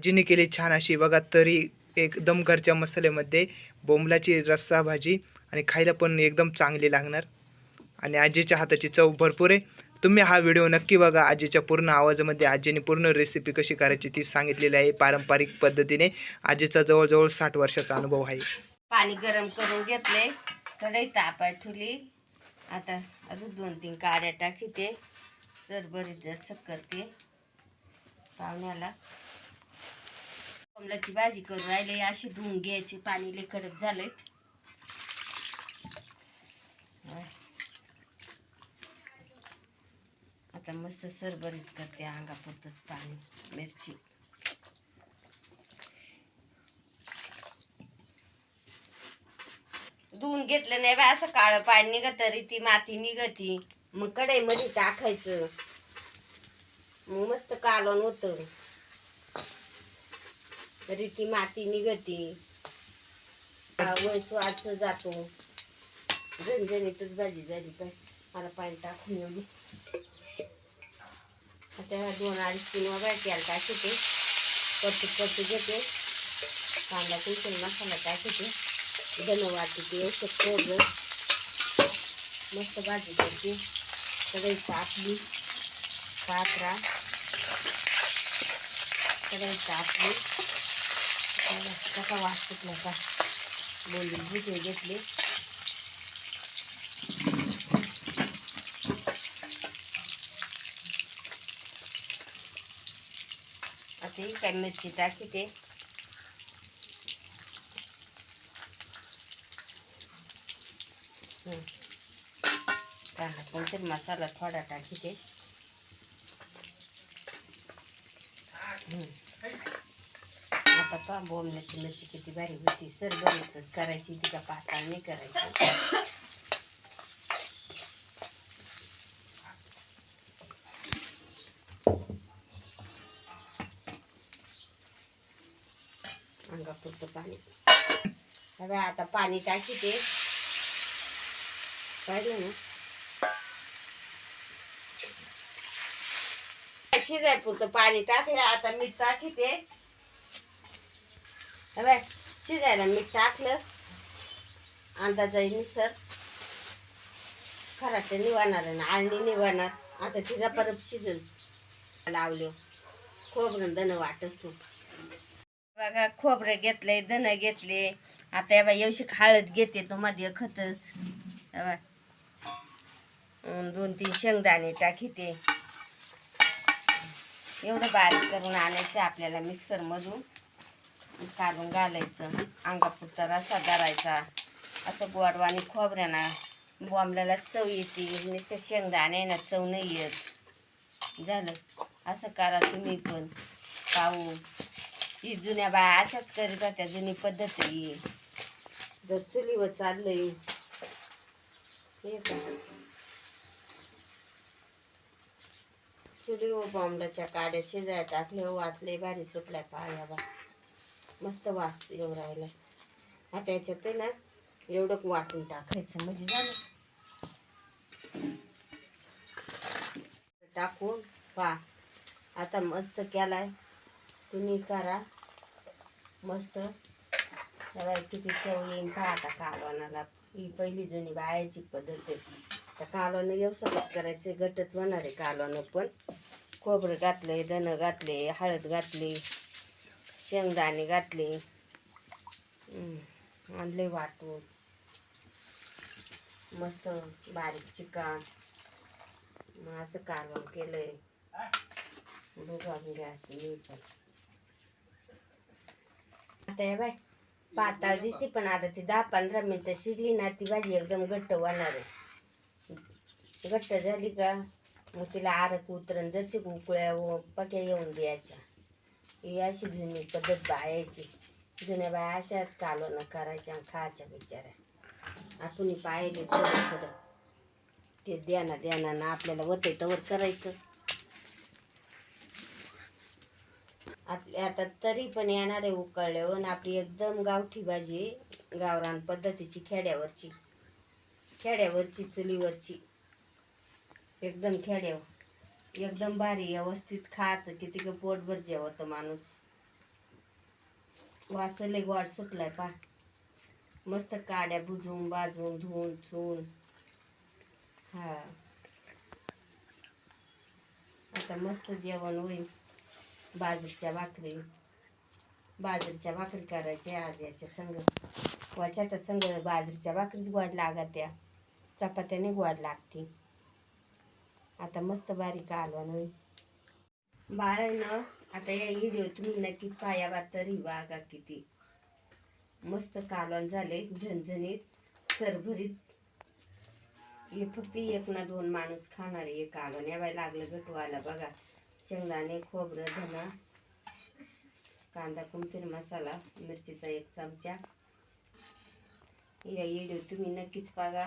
जिने केली छान अशी बघा तरी एकदम घरच्या मसाल्यामध्ये बोंबलाची रस्सा भाजी आणि खायला पण एकदम चांगली लागणार. आणि आजीच्या हाताची चव भरपूर आहे. तुम्ही हा व्हिडिओ नक्की बघा. आजीच्या पूर्ण आवाजामध्ये आजीने पूर्ण रेसिपी कशी करायची ती सांगितलेली आहे पारंपरिक पद्धतीने. आजीचा जवळजवळ साठ वर्षाचा अनुभव आहे. पाणी गरम करून घेतले. कढई तापाय ठेवली. आता अजून दोन तीन काड्या टाकीते. सरभरीत जर करते पाहुण्याला. कमलाची भाजी करून राहिले. अशी धुवून घ्यायची. पाणी लय कडक झालंय. आता मस्त सरभरीत करते अंगापुरतच पाणी मिरची. धुवून घेतलं नाही बा असं काळं पाणी निघत तरी ती माती निघती. मग कढईमध्ये टाकायचं. मग मस्त कालवण होत. तरी ती माती निघती. वय जातो. झणझणीतच भाजी झाली पाहिजे मला पाणी टाकून येऊन आता ह्या दोन अडीच तीन वगैरे तेल टाकते. परतू परतू घेते. कांदा कुंकून मसाला टाकते. धन वाटते मस्त भाजी करते. सगळी तापली. पात्रा. सगळी तापली. कसा वास सुटला का बोलली भुजे घेतले. आता ही काय मिरची टाकी ते. कांदा कोणतरी मसाला थोडा टाकी ते. आता पहा बोंबण्याची मच्छी किती भारी होती सरबरीतच करायची ती का पातळ नाही करायची. अंगापुरतं पाणी. बघा आता पाणी टाकीते पाहिलं ना? शिजाय पुरतं पाणी टाकलं आता मीठ टाकीते अबे शिजायला मीठ टाकलं अंदाज मिसर खराटे निवाणार आणि आळणी निवाणार आता तिला परत शिजून लावलो. खोबरं दण वाटच तू बघा खोबरं घेतलंय धन घेतले आता या एवढी हळद घेते तो मध्ये खतच. दोन तीन शेंगदाणे टाकीते. एवढं बारीक करून आणायचं आपल्याला मिक्सरमधून. काढून घालायचं. अंगापुरता रसा धरायचा. असं गोडवाणी खोबऱ्याना बॉम्बल्याला चव येते. नुसत्या शेंगदाणे ना चव नाही येत. झालं. असं करा तुम्ही पण. पाहू. ही जुन्या बाया अशाच करीत होत्या जुनी पद्धत आहे जर चुलीवर चाललंय. हे चुलीवर बॉम्बलाच्या काड्या शिजाय टाकले वाचले भारी सुटल्या पाया बा मस्त वास येऊ राहिला आता याच्यात ना एवढं वाटून टाकायचं. म्हणजे झालं. टाकून पा आता मस्त केलाय. तुम्ही करा. मस्त. किती चव येईन. पहा आता कालवणाला. ही पहिली जुनी बायाची पद्धत आहे. तर कालवण व्यवसायच करायचे. गटच होणार आहे कालवण पण. खोबरं घातले दणं घातले हळद घातली. शेंगदाणे घातले. आणले वाटून. मस्त बारीक चिकन. मग असं कालवण केलंय. बघून गॅस मी पण. आता आहे बाय पाताळ दिसते पण आता ती दहा पंधरा मिनिटं शिजली ना ती भाजी एकदम घट्ट होणार आहे. घट्ट झाली का मग तिला आरक उतरण जशी उकळ्या व पक्या येऊन द्यायच्या. ही अशी जुनी पद्धत बायाची जुन्या बाया अशाच कालवणं करायच्या आणि खायच्या बिचाऱ्या. आपण पाहिले थोडं थोडं. ते द्याना द्याना ना आपल्याला होते तवर करायचं. आपली आता तरी पण येणार आहे उकळल्यावर आणि आपली एकदम गावठी भाजी गावरान पद्धतीची खेड्यावरची. खेड्यावरची चुलीवरची. एकदम खेड्यावर. एकदम भारी व्यवस्थित खायचं किती ग पोटभर जेवतं माणूस. वासले गोड सुटलाय पा मस्त काड्या बुजून बाजून धुवून चून हा. आता मस्त जेवण होईल. बाजरीच्या भाकरी. बाजरीच्या भाकरी करायच्या आज याच्या संग. वाच्याच्या संग बाजरीच्या भाकरीच गोड लागत्या. चपात्याने गोड लागते. आता मस्त बारीक कालवण होईल बाळानं आता या व्हिडिओ तुम्ही नक्की पायाबा तरी वागा किती. मस्त कालवण झाले झणझणीत सरभरीत. हे फक्त एक ना दोन माणूस खाणार हे कालवण या बाई लागलं गटवायला बघा. शेंगदाणे खोबरं धना कांदा कुंपीर मसाला मिरचीचा एक चमचा. या व्हिडिओ तुम्ही नक्कीच बघा.